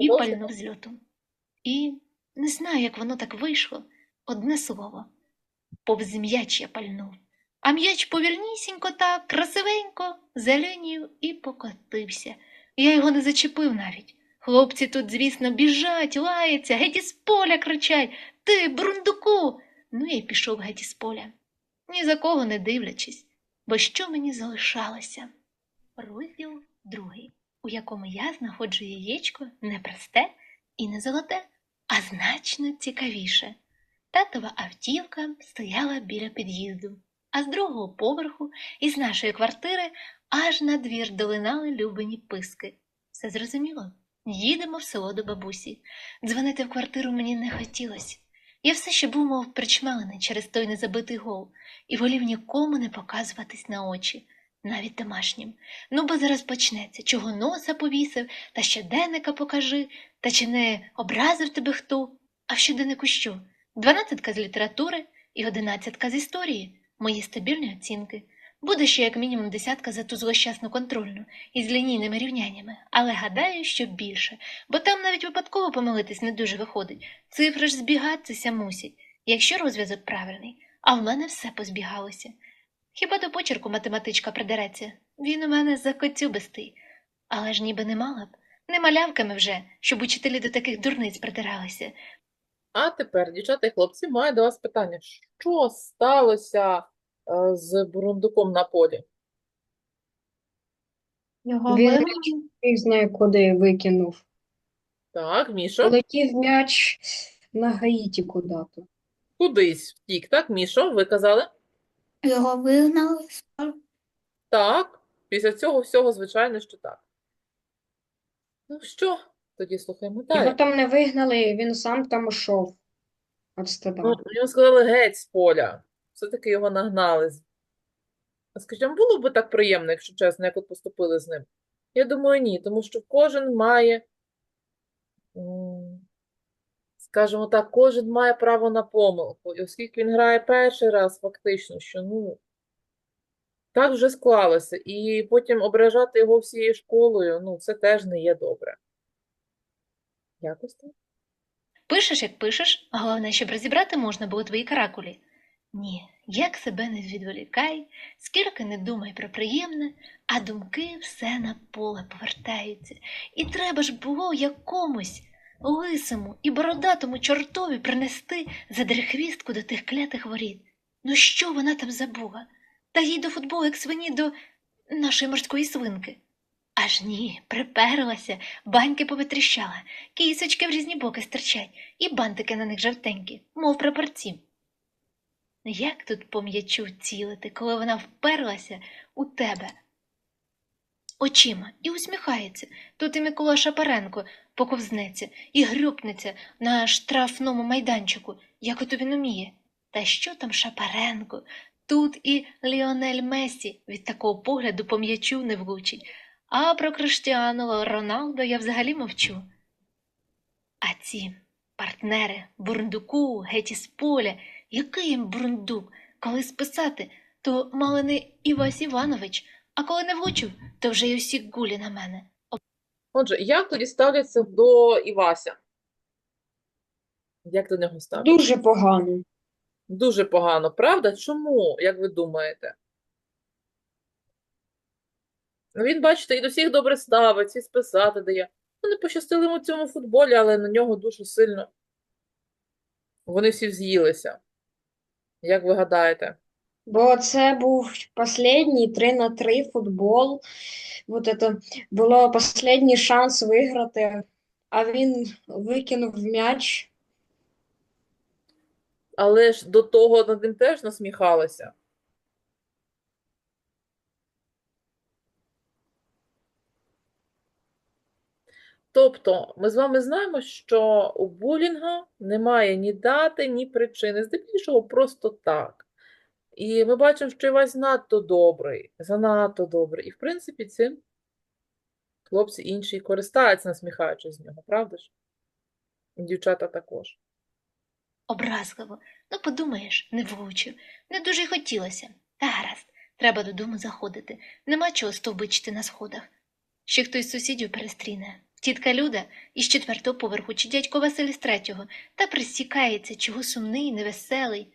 і пальнув з льоту. І не знаю, як воно так вийшло. Одне слово. Повз м'яч я пальнув. А м'яч повільнісінько так, красивенько, зеленів і покотився. Я його не зачепив навіть. Хлопці тут, звісно, біжать, лаються, геть із поля кричать Ти, бурундуку. Ну я й пішов геть із поля, ні за кого не дивлячись, бо що мені залишалося? Розділ другий, у якому я знаходжу яєчко не просте і не золоте, а значно цікавіше. Татова автівка стояла біля під'їзду, а з другого поверху із нашої квартири аж на двір долинали любені писки. Все зрозуміло? Їдемо в село до бабусі. Дзвонити в квартиру мені не хотілося. Я все ще був, мов причмелений через той незабитий гол, і волів нікому не показуватись на очі, навіть домашнім. Ну, бо зараз почнеться, чого носа повісив, та щоденника покажи, та чи не образив тебе хто, а в щоденнику що? Дванадцятка з літератури і одинадцятка з історії, мої стабільні оцінки. Буде ще як мінімум десятка за ту злощасну контрольну із лінійними рівняннями, але гадаю, що більше, бо там навіть випадково помилитись не дуже виходить. Цифри ж збігатися мусять, якщо розв'язок правильний, а в мене все позбігалося. Хіба до почерку математичка придереться? Він у мене закоцюбистий. Але ж ніби не мала б, не малявками вже, щоб учителі до таких дурниць придиралися. А тепер, дівчата і хлопці, маю до вас питання. Що сталося е, з бурундуком на полі? Його Він вигнали? Знає, куди викинув. Так, Мішо? Полетів м'яч на Гаїті куди-то. Кудись втік, так, Мішо, ви казали? Його вигнали. Так, після цього всього, звичайно, що так. Ну що, тоді слухаємо Його далі. там не вигнали, він сам там йшов. От стида. Ну, йому сказали геть з поля. Все-таки його нагнали. А скажіть, вам було б так приємно, якщо чесно, як от поступили з ним? Я думаю, ні, тому що кожен має, скажімо так, кожен має право на помилку. І оскільки він грає перший раз, фактично, що ну, так вже склалося. І потім ображати його всією школою, ну, це теж не є добре. Якось так. Пишеш, як пишеш, головне, щоб розібрати можна було твої каракулі. Ні, як себе не відволікай, скільки не думай про приємне, а думки все на поле повертаються. І треба ж було якомусь лисому і бородатому чортові принести задрихвістку до тих клятих воріт. Ну що вона там забула? Та їй до футболу, як свині до нашої морської свинки. Аж ні, приперлася, баньки повитріщала, кісочки в різні боки стирчать, і бантики на них жовтенькі, мов прапорці. Як тут по м'ячу цілити, коли вона вперлася у тебе очима і усміхається, тут і Микола Шапаренко поковзнеться і грюкнеться на штрафному майданчику, як ото він уміє. Та що там Шапаренко? Тут і Ліонель Месі від такого погляду по м'ячу не влучить. А про Криштіану Роналдо я взагалі мовчу. А ці партнери бурундуку, геть із поля, який їм бурундук, коли списати, то мало не Івась Іванович, а коли не влучив, то вже й усі гулі на мене. Отже, як тоді ставляться до Івася? Як до нього ставляться? Дуже погано. Дуже погано, правда? Чому, як ви думаєте? Ну, Він, бачите, і до всіх добре ставиться, і списати дає. Ну, не пощастило йому в цьому футболі, але на нього дуже сильно. Вони всі вз'їлися. Як ви гадаєте? Бо це був останній 3 на 3 футбол. Вот это було останній шанс виграти, а він викинув м'яч. Але ж до того над ним теж насміхалися. Тобто, ми з вами знаємо, що у булінга немає ні дати, ні причини. Здебільшого просто так. І ми бачимо, що Івась надто добрий, занадто добрий. І, в принципі, цим хлопці інші користаються, насміхаючись з нього, правда ж? Дівчата також. Образливо. Ну, подумаєш, не влучив. Не дуже й хотілося. Та гаразд, треба додому заходити. Нема чого стовбичити на сходах. Ще хтось з сусідів перестріне. Тітка Люда із четвертого поверху чи дядько Василь з третього, та присікається, чого сумний, невеселий.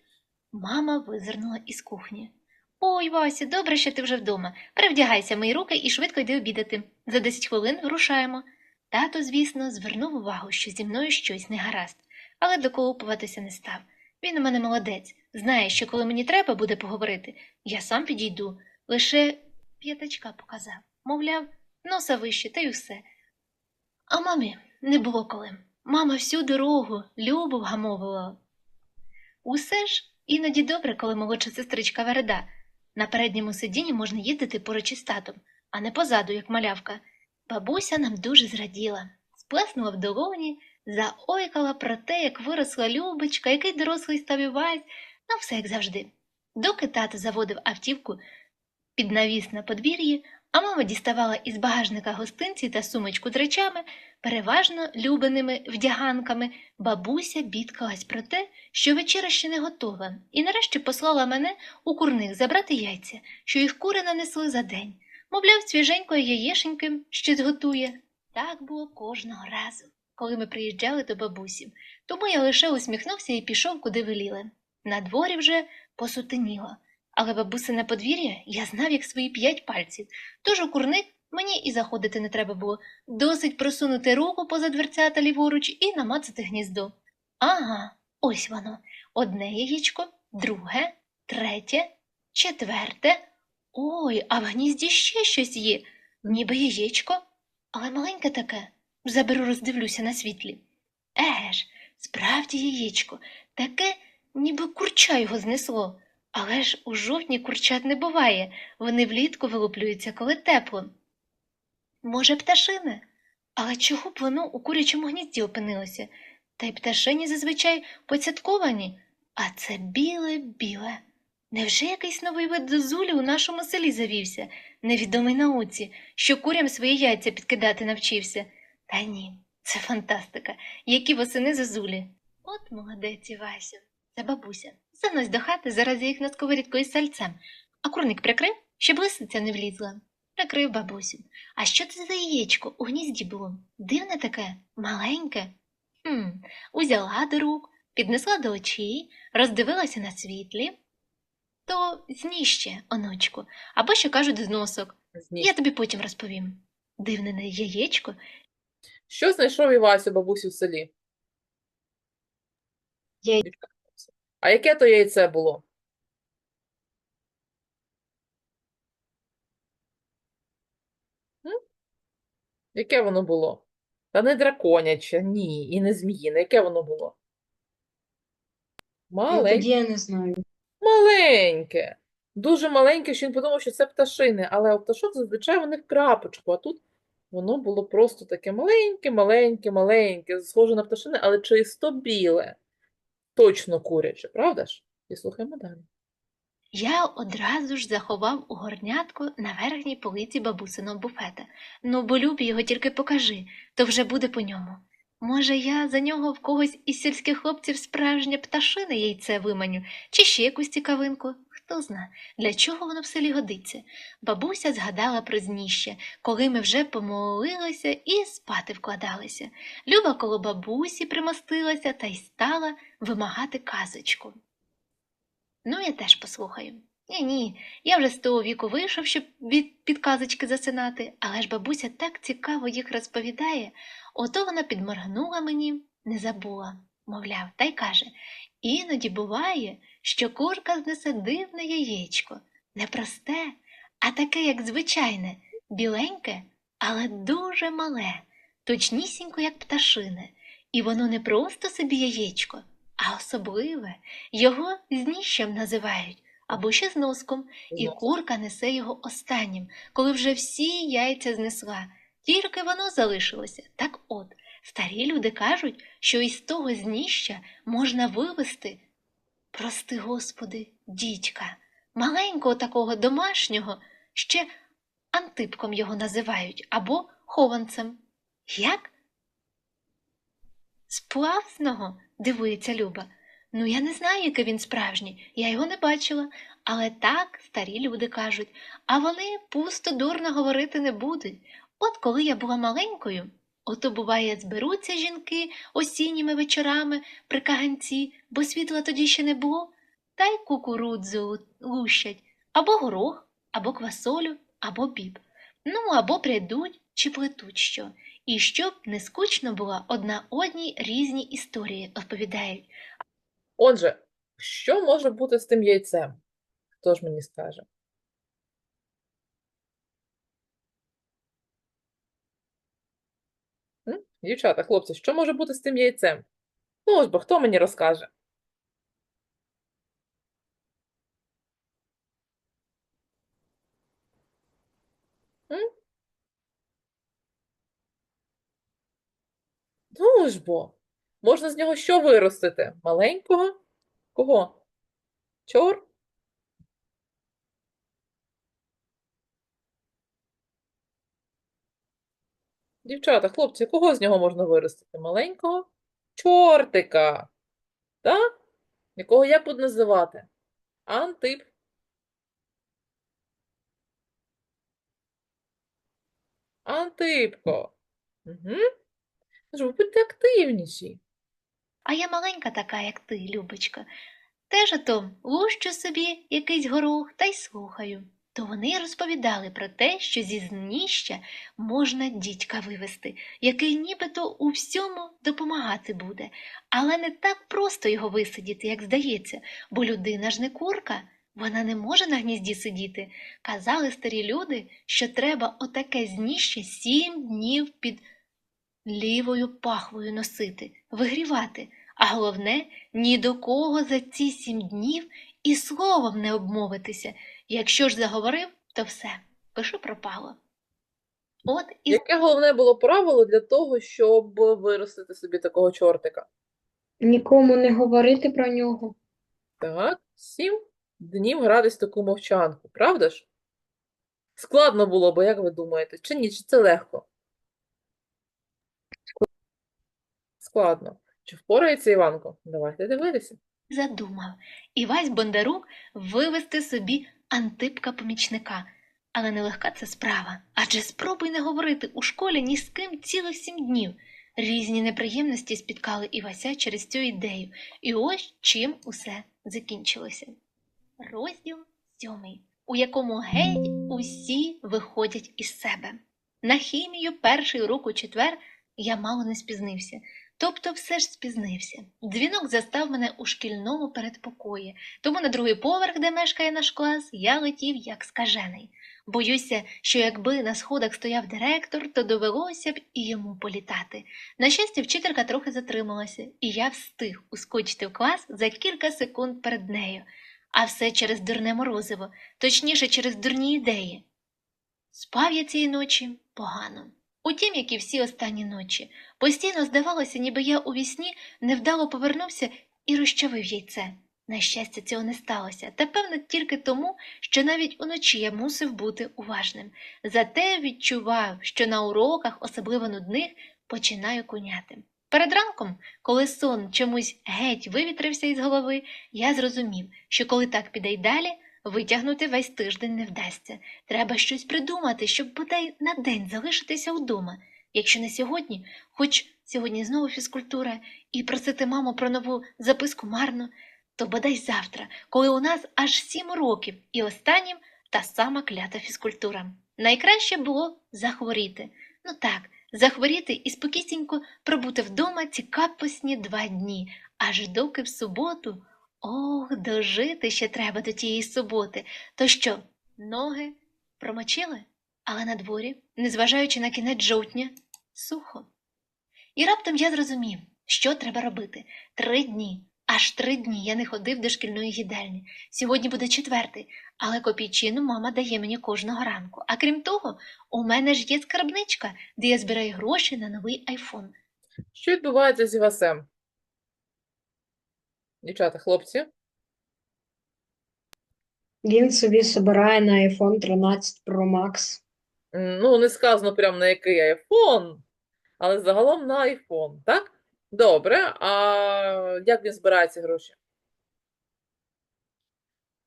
Мама визирнула із кухні. Ой, Вася, добре, що ти вже вдома. Перевдягайся, мий руки і швидко йди обідати. За десять хвилин вирушаємо. Тато, звісно, звернув увагу, що зі мною щось не гаразд, але доколупуватися не став. Він у мене молодець, знає, що коли мені треба буде поговорити, я сам підійду. Лише п'ятачка показав, мовляв, носа вище, та й усе. А мамі не було коли. Мама всю дорогу любо вгамовувала. Усе ж іноді добре, коли молодша сестричка Вереда. На передньому сидінні можна їздити поруч із татом, а не позаду, як малявка. Бабуся нам дуже зраділа, сплеснула в долоні, заойкала про те, як виросла Любочка, який дорослий став Івась, ну все як завжди. Доки тато заводив автівку під навіс на подвір'ї, а мама діставала із багажника гостинці та сумочку з речами, переважно любеними вдяганками, бабуся бідкалась про те, що вечеря ще не готова, і нарешті послала мене у курник забрати яйця, що їх кури нанесли за день. Мовляв, свіженької яєшеньки ще зготує. Так було кожного разу, коли ми приїжджали до бабусі. Тому я лише усміхнувся і пішов, куди веліли. На дворі вже посутеніло, але бабусине подвір'я я знав як свої п'ять пальців, тож у курник мені і заходити не треба було. Досить просунути руку поза дверцята ліворуч і намацати гніздо. Ага, ось воно. Одне яєчко, друге, третє, четверте. Ой, а в гнізді ще щось є, ніби яєчко, але маленьке таке. Заберу, роздивлюся на світлі. Еге ж, справді яєчко, таке, ніби курча його знесло. Але ж у жовтні курчат не буває, вони влітку вилуплюються, коли тепло. Може, пташине? Але чого б воно у курячому гнізді опинилося? Та й пташині зазвичай поцятковані, а це біле-біле. Невже якийсь новий вид зозулі у нашому селі завівся, невідомий науці, що курям свої яйця підкидати навчився? Та ні, це фантастика, які восени зозулі. От молодець Івася, це бабуся. Занось до хати, зараз їх над сковорідкою з сальцем, а курник прикрив, щоб лисиця не влізла. Прикрив бабусю. А що це за яєчко у гнізді було? Дивне таке, маленьке. Хм, узяла до рук, піднесла до очей, роздивилася на світлі. То зніще, онучку, або що кажуть з носок. Я тобі потім розповім. Дивне не яєчко. Що знайшов Івась у бабусі в селі? Яй- А яке то яйце було? М? Яке воно було? Та не драконяче, ні, і не зміїне. Яке воно було? Ну, Маленьке. тоді я не знаю. Маленьке. Дуже маленьке, що він подумав, що це пташини, але у пташок зазвичай вони в крапочку, а тут воно було просто таке маленьке, маленьке, маленьке, схоже на пташини, але чисто біле. Точно куряче, правда ж? І слухаємо далі. Я одразу ж заховав у горнятку на верхній полиці бабусиного буфета. Ну, бо любі його тільки покажи, то вже буде по ньому. Може, я за нього в когось із сільських хлопців справжнє пташине яйце виманю, чи ще якусь цікавинку. Хто зна, для чого воно в селі годиться. Бабуся згадала про зніще, коли ми вже помолилися і спати вкладалися. Люба коло бабусі примостилася та й стала вимагати казочку. Ну, я теж послухаю. Ні, ні, я вже з того віку вийшов, щоб від підказочки засинати, але ж бабуся так цікаво їх розповідає. Ото вона підморгнула мені, не забула, мовляв, та й каже: іноді буває, що курка знесе дивне яєчко, не просте, а таке, як звичайне, біленьке, але дуже мале, точнісінько, як пташине, і воно не просто собі яєчко, а особливе. Його зніщем називають або ще з носком, і курка несе його останнім, коли вже всі яйця знесла. Тільки воно залишилося. Так от, старі люди кажуть, що із того зніща можна вивести, прости господи, дідька, маленького такого домашнього, ще антипком його називають, або хованцем. Як? Сплавсного? дивується Люба. Ну, я не знаю, який він справжній, я його не бачила, але так старі люди кажуть, а вони пусто дурно говорити не будуть. От коли я була маленькою, Ото, буває, зберуться жінки осінніми вечорами при каганці, бо світла тоді ще не було, та й кукурудзу лущать, або горох, або квасолю, або біб. Ну, або прядуть чи плетуть що. І щоб не скучно було, одна одній різні історії розповідають. Отже, що може бути з тим яйцем? Хто ж мені скаже? М? Дівчата, хлопці, що може бути з тим яйцем? Ну, ось бо хто мені розкаже? М? Ну ж бо, можна з нього що виростити? Маленького? Кого? Чор? Дівчата, хлопці, кого з нього можна виростити? Маленького? Чортика. Так? Якого як будуть називати? Антип. Антипко. Угу. Будьте активніші. А я маленька така, як ти, Любочка. Теж ото лущу собі якийсь горох та й слухаю. То вони розповідали про те, що зі знища можна дідька вивести, який нібито у всьому допомагати буде, але не так просто його висидіти, як здається, бо людина ж не курка, вона не може на гнізді сидіти. Казали старі люди, що треба отаке зніще сім днів під лівою пахвою носити, вигрівати, а головне, ні до кого за ці сім днів і словом не обмовитися. Якщо ж заговорив, то все, пишу пропало. От і Яке головне було правило для того, щоб виростити собі такого чортика? Нікому не говорити про нього. Так, сім днів гратись таку мовчанку, правда ж? Складно було бо, як ви думаєте? Чи ні, чи це легко? Складно. Чи впорається Іванко? Давайте дивитися. задумав Івась Бондарук вивести собі антипка-помічника. Але нелегка це справа. Адже спробуй не говорити у школі ні з ким цілих сім днів. Різні неприємності спіткали Івася через цю ідею, і ось чим усе закінчилося. Розділ сьомий, у якому геть усі виходять із себе. На хімію перший урок у четвер я мало не спізнився. Тобто все ж спізнився. Дзвінок застав мене у шкільному передпокої, тому на другий поверх, де мешкає наш клас, я летів як скажений. Боюся, що якби на сходах стояв директор, то довелося б і йому політати. На щастя, вчителька трохи затрималася, і я встиг ускочити в клас за кілька секунд перед нею. А все через дурне морозиво, точніше, через дурні ідеї. Спав я цієї ночі погано. Утім, як і всі останні ночі. Постійно здавалося, ніби я у вісні невдало повернувся і розчавив яйце. На щастя, цього не сталося, та певно тільки тому, що навіть уночі я мусив бути уважним. Зате відчував, що на уроках, особливо нудних, починаю куняти. Перед ранком, коли сон чомусь геть вивітрився із голови, я зрозумів, що коли так піде й далі, витягнути весь тиждень не вдасться. Треба щось придумати, щоб бодай на день залишитися вдома. Якщо не сьогодні, хоч сьогодні знову фізкультура, і просити маму про нову записку марно, то бодай завтра, коли у нас аж сім років, і останнім та сама клята фізкультура. Найкраще було захворіти. Ну так, захворіти і спокійненько пробути вдома ці капосні два дні, аж доки в суботу. Ох, дожити ще треба до тієї суботи. То що, ноги промочили? Але на дворі, незважаючи на кінець жовтня, сухо. І раптом я зрозумів, що треба робити. Три дні, аж три дні я не ходив до шкільної їдальні. Сьогодні буде четвертий, але копійчину мама дає мені кожного ранку. А крім того, у мене ж є скарбничка, де я збираю гроші на новий айфон. Що відбувається з Івасем? Дівчата, хлопці? Він собі собирає на iPhone 13 Pro Max. Ну, не сказано прямо на який айфон, але загалом на айфон, так? Добре, а як він збирає ці гроші?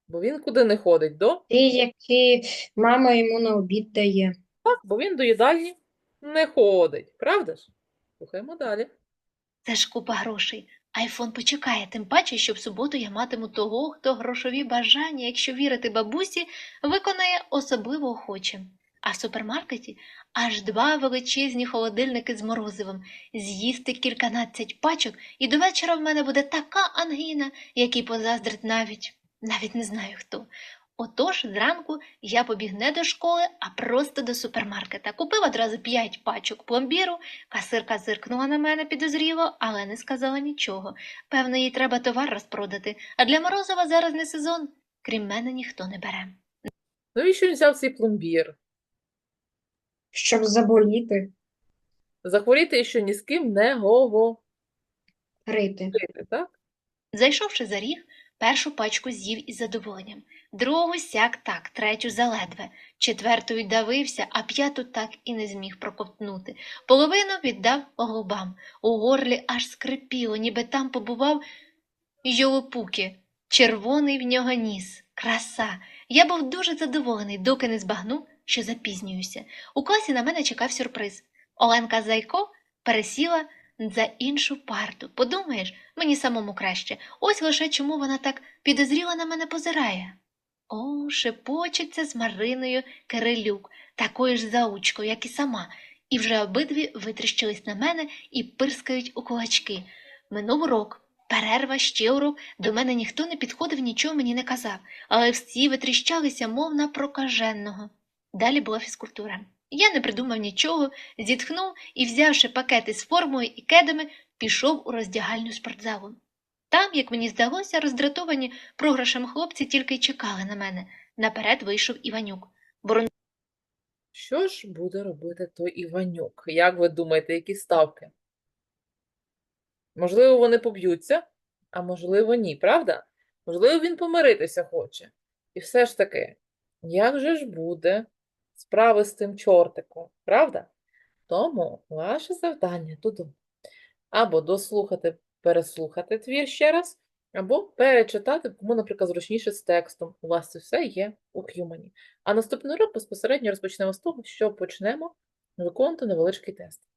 Бо він куди не ходить? До? Ті, які мама йому на обід дає. Так, бо він до їдальні не ходить, правда ж? Слухаємо далі. Це ж купа грошей. Айфон почекає, тим паче, що в суботу я матиму того, хто грошові бажання, якщо вірити бабусі, виконає особливо охоче. А в супермаркеті аж два величезні холодильники з морозивом, з'їсти кільканадцять пачок, і до вечора в мене буде така ангіна, якій позаздрить навіть, навіть не знаю хто. Отож, зранку я побіг не до школи, а просто до супермаркета. Купив одразу п'ять пачок пломбіру, Касирка зиркнула на мене підозріло, але не сказала нічого. Певно, їй треба товар розпродати, а для Морозова зараз не сезон. Крім мене ніхто не бере. Навіщо він взяв цей пломбір? Щоб заболіти, Захворіти і що ні з ким не говорити, рити. так? Зайшовши за ріг, першу пачку з'їв із задоволенням, другу сяк так, третю заледве, четвертою давився, а п'яту так і не зміг проковтнути. Половину віддав голубам. У горлі аж скрипіло, ніби там побував Йолопуки. Червоний в нього ніс. Краса. Я був дуже задоволений, доки не збагнув, що запізнююся. У класі на мене чекав сюрприз. Оленка Зайко пересіла за іншу парту. Подумаєш, мені самому краще. Ось лише чому вона так підозріло на мене позирає. О, шепочеться з Мариною Кирилюк, такою ж заучкою, як і сама, і вже обидві витріщились на мене і пирскають у кулачки. Минув урок. Перерва, ще урок, до мене ніхто не підходив, нічого мені не казав, але всі витріщалися, мов на прокаженого. Далі була фізкультура. Я не придумав нічого, зітхнув і, взявши пакети з формою і кедами, пішов у роздягальню спортзалу. Там, як мені здалося, роздратовані програшем хлопці тільки й чекали на мене. Наперед вийшов Іванюк. Борон... Що ж буде робити той Іванюк? Як ви думаєте, які ставки? Можливо, вони поб'ються, а можливо, ні, правда? Можливо, він помиритися хоче. І все ж таки, як же ж буде справи з цим чортиком, правда? Тому ваше завдання додому. або дослухати, переслухати твір ще раз, або перечитати, кому, наприклад, зручніше з текстом. У вас це все є у Х'юмані. А наступний урок безпосередньо розпочнемо з того, що почнемо виконувати невеличкий тест.